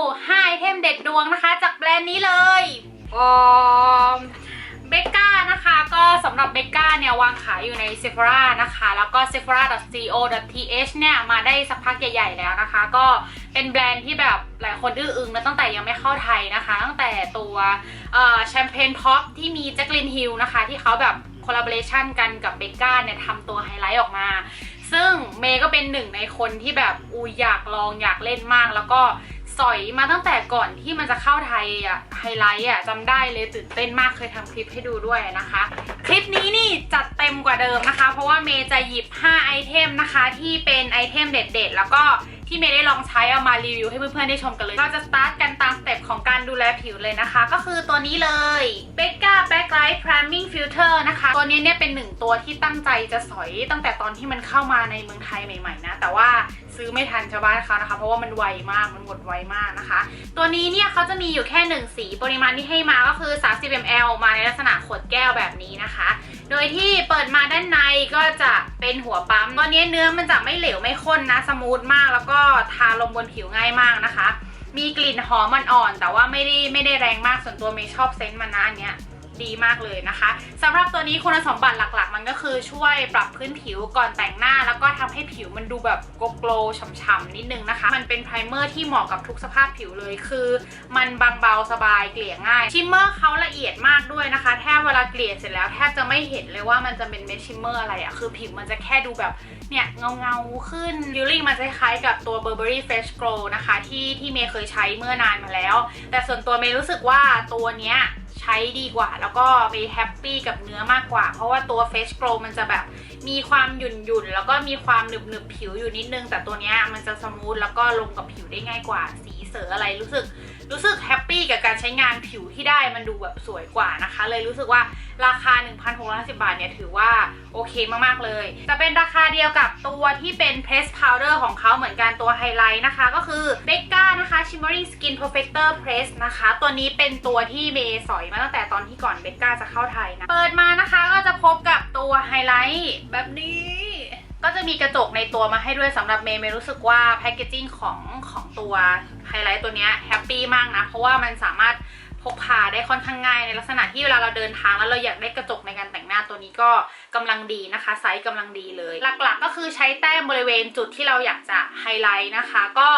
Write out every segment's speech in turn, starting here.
ว5ไอเทมเด็ดดวงนะคะ จากแบรนด์นี้เลยอมเบกก้านะคะ ก็สำหรับเบกก้าเนี่ยวางขายอยู่ใน Sephora นะคะ แล้วก็ sephora.co.th เนี่ย มาได้สักพักใหญ่ ๆ แล้วนะคะ ก็เป็นแบรนด์ที่แบบหลายคนดื้ออึงนะตั้งแต่ยังไม่เข้าไทยนะคะ ตั้งแต่ตัวแชมเปญพ็อปที่มีแจ็คลินฮิลนะคะ ที่เขาแบบคอลลาบอร์เรชันกันกับเบกก้าเนี่ยทำตัวไฮไลท์ออกมา ซึ่งเมย์ก็เป็นหนึ่งในคนที่แบบอูอยากลองอยากเล่นมาก แล้วก็ สอยมาตั้งแต่ก่อนที่มันจะเข้าไทยอะไฮไลท์อะจำได้เลยตื่นเต้นมากเคยทำคลิปให้ดูด้วยนะคะ คลิปนี้นี่จัดเต็มกว่าเดิมนะคะ เพราะว่าเมย์จะหยิบ 5 ไอเทมนะคะ ที่เป็นไอเทมเด็ดๆ แล้วก็ที่เมย์ได้ลองใช้เอามารีวิวให้เพื่อนๆได้ชมกันเลยเราจะสตาร์ทกันตามสเต็ปของการดูแลผิวเลยนะคะ ก็คือตัวนี้เลย b e c c a Backlight Priming Filter นะคะ ตัวนี้เนี่ยเป็นหนึ่งตัวที่ตั้งใจจะสอยตั้งแต่ตอนที่มันเข้ามาในเมืองไทยใหม่ๆนะ แต่ว่า ซื้อไม่ทันชาวบ้านเขานะคะ เพราะว่ามันไวมากมันหมดไวมากนะคะ ตัวนี้เนี่ยเขาจะมีอยู่แค่หนึ่งสีปริมาณที่ให้มาก็คือ 30 ml มาในลักษณะขวดแก้วแบบนี้นะคะ โดยที่เปิดมาด้านในก็จะเป็นหัวปั๊มตัวนี้เนื้อมันจะไม่เหลวไม่ข้นนะสมูทมาก แล้วก็ทาลงบนผิวง่ายมากนะคะ มีกลิ่นหอมมันอ่อนๆแต่ว่าไม่ได้ไม่ได้แรงมากส่วนตัวเมย์ชอบเซนต์มันนะอันเนี้ย ดีมากเลยนะคะสำหรับตัวนี้คุณสมบัติหลักๆ มันก็คือช่วยปรับพื้นผิวก่อนแต่งหน้า แล้วก็ทำให้ผิวมันดูแบบโกโกลฉ่ำๆนิดนึงนะคะ มันเป็นไพรเมอร์ที่เหมาะกับทุกสภาพผิวเลยคือ มันบางเบาสบายเกลี่ยง่ายชิมเมอร์เขาละเอียดมากด้วยนะคะแทบเวลาเกลี่ยเสร็จแล้วแทบจะไม่เห็นเลยว่ามันจะเป็นเม็ดชิมเมอร์อะไรอะคือผิวมันจะแค่ดูแบบเนี่ยเงาเงาๆขึ้นฟิลลิ่งมันจะคล้ายๆกับตัว Burberry Fresh Glow นะคะ ที่ที่เมย์เคยใช้เมื่อนานมาแล้ว แต่ส่วนตัวเมย์รู้สึกว่าตัวเนี้ย ใช้ดีกว่า แล้วก็ไปแฮปปี้กับเนื้อมากกว่า เพราะว่าตัว Fresh Glow มันจะแบบมีความหยุ่นหยุ่นแล้วก็มีความหนึบหนึบผิวอยู่นิดนึง แต่ตัวเนี้ยมันจะสมูทแล้วก็ลงกับผิวได้ง่ายกว่า สีเสืออะไรรู้สึก รู้สึกแฮปปี้กับการใช้งานผิวที่ได้มันดูแบบสวยกว่านะคะ เลยรู้สึกว่าราคา 1,650 บาทเนี่ยถือว่าโอเคมากๆเลย จะเป็นราคาเดียวกับตัวที่เป็น Press Powder ของเขาเหมือนกันตัวไฮไลท์นะคะ ก็คือ b e c c a นะคะ Shimmering Skin Perfector Press นะคะ ตัวนี้เป็นตัวที่เมย์สอยมาตั้งแต่ตอนที่ก่อน b e c c a จะเข้าไทยนะ เปิดมานะคะก็จะพบกับตัวไฮไลท์แบบนี้ ก็จะมีกระจกในตัวมาให้ด้วยสำหรับเมย์เมย์รู้สึกว่าแพคเกจิ้งของของตัวไฮไลท์ตัวนี้แฮปปี้มากนะ เพราะว่ามันสามารถพกพาได้ค่อนข้างง่ายในลักษณะที่เวลาเราเดินทางแล้วเราอยากได้กระจกในการแต่งหน้าตัวนี้ก็กำลังดีนะคะ ไซส์กำลังดีเลย หลักๆ ก็คือใช้แต้มบริเวณจุดที่เราอยากจะไฮไลท์นะคะ ก็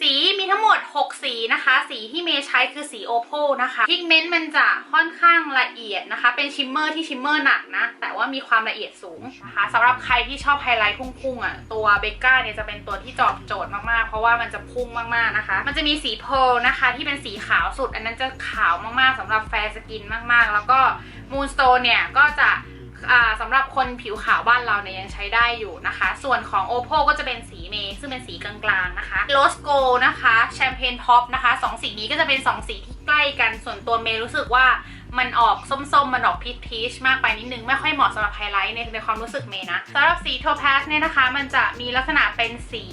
สีมีทั้งหมด 6 สีนะคะ สีที่เมย์ใช้คือสีโอโพนะคะพิกเมนต์มันจะค่อนข้างละเอียดนะคะ เป็นชิมเมอร์ที่ชิมเมอร์หนักนะ แต่ว่ามีความละเอียดสูงนะคะสำหรับใครที่ชอบไฮไลท์พุ่งๆอะตัวเบก้าเนี่ยจะเป็นตัวที่ตอบโจทย์มากๆ เพราะว่ามันจะพุ่งมากๆนะคะ มันจะมีสีเพลนะคะ ที่เป็นสีขาวสุด อันนั้นจะขาวมากๆสำหรับแฟร์สกินมากๆ แล้วก็มูนสโตนเนี่ยก็จะ สำหรับคนผิวขาวบ้านเราเนี่ยยังใช้ได้อยู่นะคะ ส่วนของ Oppo ก็จะเป็นสีเมย์ซึ่งเป็นสีกลางๆนะคะ Rose g o นะคะแชมเปญพ็อปนะคะสองสีนี้ก็จะเป็นสองสีที่ใกล้กันส่วนตัวเมย์รู้สึกว่า มันออกส้มๆ มันออกพีชพีชมากไปนิดนึง ไม่ค่อยเหมาะสำหรับไฮไลท์ในในความรู้สึกเมนะสำหรับสีโท p า z เนี่ยนะคะ มันจะมีลักษณะเป็นสี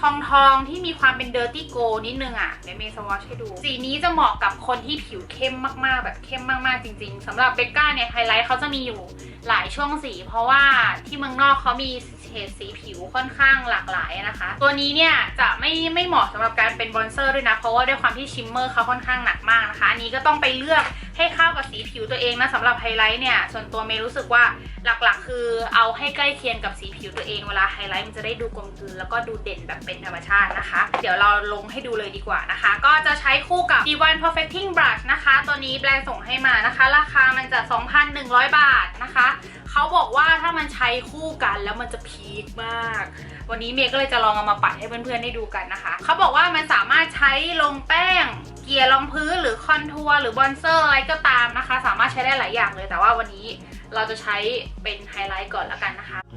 ทองทองๆที่มีความเป็นเดอร์ตี้โกนิดนึงอะเดี๋ยวเมย์สวอชให้ดู สีนี้จะเหมาะกับคนที่ผิวเข้มมากๆ แบบเข้มมากๆจริง ๆสำหรับเบกก้าเนี่ยไฮไลท์เขาจะมีอยู่หลายช่วงสี เพราะว่าที่เมืองนอกเขามีเฉดสีผิวค่อนข้างหลากหลายนะคะ ตัวนี้เนี่ยจะไม่ไม่เหมาะสำหรับการเป็นบอนเซอร์ด้วยนะ เพราะว่าด้วยความที่ชิมเมอร์เขาค่อนข้างหนักมากนะคะ อันนี้ก็ต้องไปเลือก ให้เข้ากับสีผิวตัวเองนะสำหรับไฮไลท์เนี่ย ส่วนตัวเมย์รู้สึกว่าหลักๆ คือเอาให้ใกล้เคียงกับสีผิวตัวเองเวลาไฮไลท์มันจะได้ดูกลมกลืนแล้วก็ดูเด่นแบบเป็นธรรมชาตินะคะ เดี๋ยวเราลงให้ดูเลยดีกว่านะคะ ก็จะใช้คู่กับ D1 Perfecting Brush นะคะ ตัวนี้แบรนด์ส่งให้มานะคะ ราคามันจะ 2,100 บาทนะคะ เขาบอกว่าถ้ามันใช้คู่กันแล้วมันจะพีคมาก วันนี้เมย์ก็เลยจะลองเอามาปัดให้เพื่อนๆได้ดูกันนะคะ เขาบอกว่ามันสามารถใช้ลงแป้ง เกลี่ยรองพื้นหรือคอนทัวร์หรือบอนเซอร์อะไรก็ตามนะคะ สามารถใช้ได้หลายอย่างเลย แต่ว่าวันนี้เราจะใช้เป็นไฮไลท์ก่อนแล้วกันนะคะว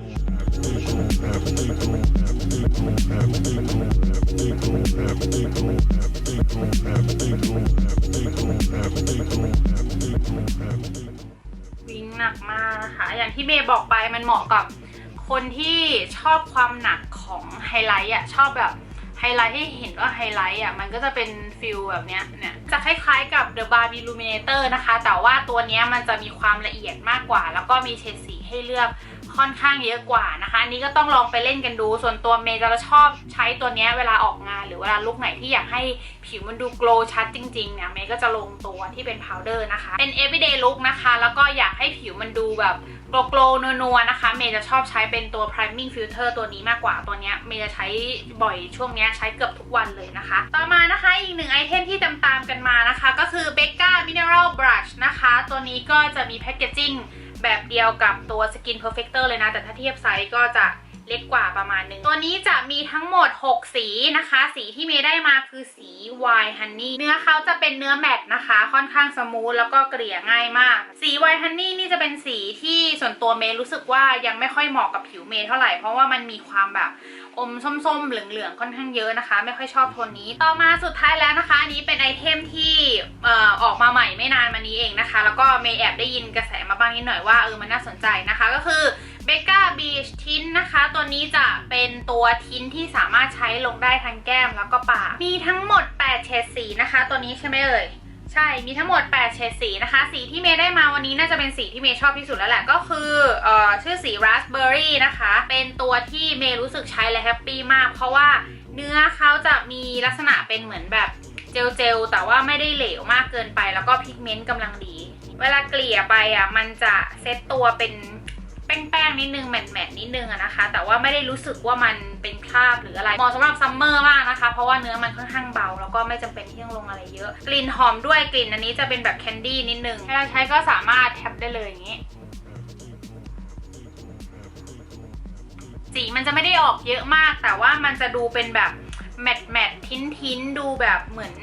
ิ่ง หนักมากนะคะอย่างที่เมย์บอกไปมันเหมาะกับคนที่ชอบความหนักของไฮไลท์อะชอบแบบไฮไฮไลท์ให้เห็นว่าไฮไลท์อะมันก็จะเป็นฟิลแบบเนี้ยเนี่ยจะคล้ายๆกับ The Barbie Illuminator นะคะ แต่ว่าตัวเนี้ยมันจะมีความละเอียดมากกว่า แล้วก็มีเฉดสีให้เลือก ค่อนข้างเยอะกว่านะคะอันนี้ก็ต้องลองไปเล่นกันดู ส่วนตัวเมย์จะชอบใช้ตัวนี้เวลาออกงาน หรือเวลาลุคไหนที่อยากให้ผิวมันดูโกลชัดจริงๆเนี่ยเมย์ก็จะลงตัวที่เป็นพาวเดอร์นะคะ เป็น everyday look นะคะ แล้วก็อยากให้ผิวมันดูแบบโกลโกลนัวๆนะคะ เมย์จะชอบใช้เป็นตัว priming filter ตัวนี้มากกว่าตัวนี้เมย์จะใช้บ่อยช่วงนี้ใช้เกือบทุกวันเลยนะคะ ต่อมานะคะอีกหนึ่งไอเทมที่ตามๆกันมานะคะ ก็คือ Becca Mineral Brush นะคะ ตัวนี้ก็จะมีแพคเกจจิ้ง แบบเดียวกับตัว Skin Perfector เลยนะ แต่ถ้าเทียบไซส์ก็จะ เล็กกว่าประมาณนึง ตัวนี้จะมีทั้งหมด 6 สีนะคะ สีที่เมย์ได้มาคือสี White Honey เนื้อเขาจะเป็นเนื้อแมตต์นะคะ ค่อนข้างสมูทแล้วก็เกลี่ยง่ายมาก สี White Honey นี่จะเป็นสีที่ส่วนตัวเมย์รู้สึกว่ายังไม่ค่อยเหมาะกับผิวเมย์เท่าไหร่ เพราะว่ามันมีความแบบอมส้มๆ เหลืองๆ ค่อนข้างเยอะนะคะ ไม่ค่อยชอบโทนนี้ ต่อมาสุดท้ายแล้วนะคะ อันนี้เป็นไอเทมที่ออออกมาใหม่ไม่นานมานี้เองนะคะ แล้วก็เมย์แอบได้ยินกระแสมาบ้างนิดหน่อยว่าเออมันน่าสนใจนะคะก็คือ เบก a าบีชทินนะคะ ตัวนี้จะเป็นตัวทินที่สามารถใช้ลงได้ทั้งแก้มแล้วก็ปาก มีทั้งหมด 8 เฉดสีนะคะ ตัวนี้ใช่ไหมเอ่ยใช่ มีทั้งหมด 8 เฉดสีนะคะ สีที่เมย์ได้มาวันนี้น่าจะเป็นสีที่เมย์ชอบที่สุดแล้วแหละ ก็คือเอ่อชื่อสีราสเบอร์รี่นะคะ เป็นตัวที่เมย์รู้สึกใช้และแฮปปี้มาก เพราะว่าเนื้อเขาจะมีลักษณะเป็นเหมือนแบบเจลเจลแต่ว่าไม่ได้เหลวมากเกินไป แล้วก็พิกเมนต์กำลังดี เวลาเกลี่ยไปอะ มันจะเซตตัวเป็น แป้งๆนิดนึงแมทๆนิดนึงอะนะคะ แต่ว่าไม่ได้รู้สึกว่ามันเป็นคราบหรืออะไรเหมาะสำหรับซัมเมอร์มากนะคะ เพราะว่าเนื้อมันค่อนข้างเบา แล้วก็ไม่จำเป็นที่ต้องลงอะไรเยอะ กลิ่นหอมด้วยกลิ่นอันนี้จะเป็นแบบแคนดี้นิดนึงเวลาใช้ก็สามารถแท็บได้เลยอย่างนี้สีมันจะไม่ได้ออกเยอะมาก แต่ว่ามันจะดูเป็นแบบแมตแมตทิ้นทิ้นๆดูแบบเหมือน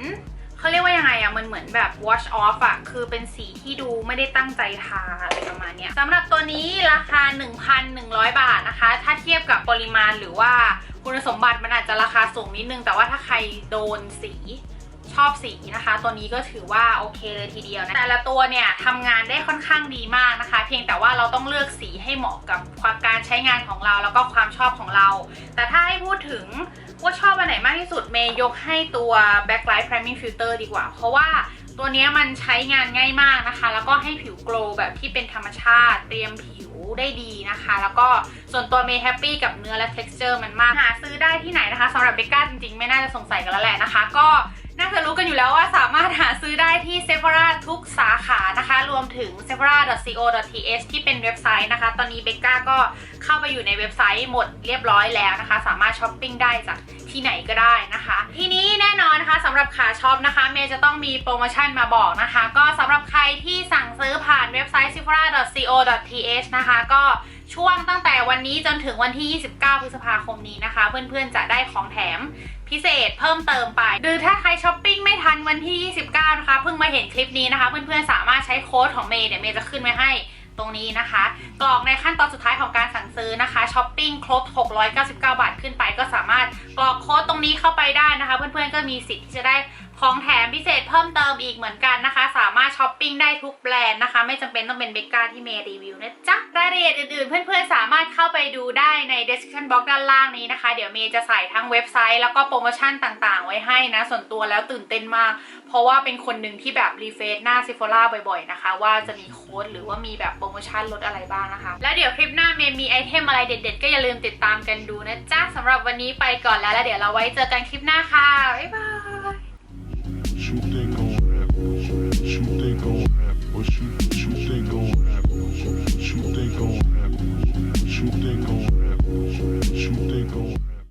เขาเรียกว่ายังไงอะมันเหมือนแบบ wash off อะคือเป็นสีที่ดูไม่ได้ตั้งใจทาอะไรประมาณเนี้ยสำหรับตัวนี้ราคา 1,100 บาทนะคะ ถ้าเทียบกับปริมาณหรือว่าคุณสมบัติมันอาจจะราคาสูงนิดนึง แต่ว่าถ้าใครโดนสีชอบสีนะคะ ตัวนี้ก็ถือว่าโอเคเลยทีเดียวนะแต่ละตัวเนี่ยทำงานได้ค่อนข้างดีมากนะคะ เพียงแต่ว่าเราต้องเลือกสีให้เหมาะกับความการใช้งานของเรา แล้วก็ความชอบของเรา แต่ถ้าให้พูดถึง ว่าชอบอันไหนมากที่สุดเมย์ยกให้ตัว backlight priming filter ดีกว่า เพราะว่าตัวนี้มันใช้งานง่ายมากนะคะ แล้วก็ให้ผิวโกลแบบที่เป็นธรรมชาติเตรียมผิวได้ดีนะคะ แล้วก็ส่วนตัวเมย์แฮปปี้กับเนื้อและ texture มันมาก หาซื้อได้ที่ไหนนะคะสำหรับเบก a จริงๆ ไม่น่าจะสงสัยกันแล้วแหละนะคะ ก็น่าจะรู้กันอยู่แล้วว่าสามารถหาซื้อได้ที่ Sephora ทุกสาขานะคะ รวมถึง sephora.co.th ที่เป็นเว็บไซต์นะคะ ตอนนี้เบกก้าก็เข้าไปอยู่ในเว็บไซต์หมดเรียบร้อยแล้วนะคะ สามารถช้อปปิ้งได้จากที่ไหนก็ได้นะคะ ทีนี้แน่นอนนะคะสำหรับขาช็อปนะคะ เมย์จะต้องมีโปรโมชั่นมาบอกนะคะ ก็สำหรับใครที่สั่งซื้อผ่านเว็บไซต์ sephora.co.th นะคะ ก็ ช่วงตั้งแต่วันนี้จนถึงวันที่ 29 พฤษภาคมนี้นะคะ เพื่อนๆ จะได้ของแถมพิเศษเพิ่มเติมไป หรือถ้าใครช้อปปิ้งไม่ทันวันที่ 29 นะคะ เพิ่งมาเห็นคลิปนี้นะคะ เพื่อนๆ สามารถใช้โค้ดของเมย์เดี๋ยวเมย์จะขึ้นไว้ให้ตรงนี้นะคะ กรอกในขั้นตอนสุดท้ายของการสั่งซื้อนะคะช้อปปิ้งครบ 699 บาทขึ้นไป ก็สามารถกรอกโค้ดตรงนี้เข้าไปได้นะคะ เพื่อนๆ ก็มีสิทธิ์ที่จะได้ของแถมพิเศษเพิ่มเติมอีกเหมือนกันนะคะ สามารถช้อปปิ้งได้ทุกแบรนด์นะคะ ไม่จำเป็นต้องเป็นเบกกาที่เมย์รีวิวนะจ๊ะรา ยละเอียดอื่นๆ เพื่อนๆ สามารถเข้าไปดูได้ใน description box ด้านล่างนี้นะคะ เดี๋ยวเมย์จะใส่ทั้งเว็บไซต์แล้วก็โปรโมชั่นต่างๆ ไว้ให้นะ ส่วนตัวแล้วตื่นเต้นมาก เพราะว่าเป็นคนหนึ่งที่แบบรีเฟซหน้าซิฟ o ล่าบ่อยๆ นะคะ ว่าจะมีโค้ดหรือว่ามีแบบโปรโมชั่นลดอะไรบ้างนะคะ แล้วเดี๋ยวคลิปหน้าเมย์มีไอเทมอะไรเด็ดๆ ก็อย่าลืมติดตามกันดูนะจ๊ะสำหรับวันนี้ไปก่อนแล้วแล้วเดี๋ยวเราไว้เจอกันคลิปหน้าค่ะบ๊ายบาย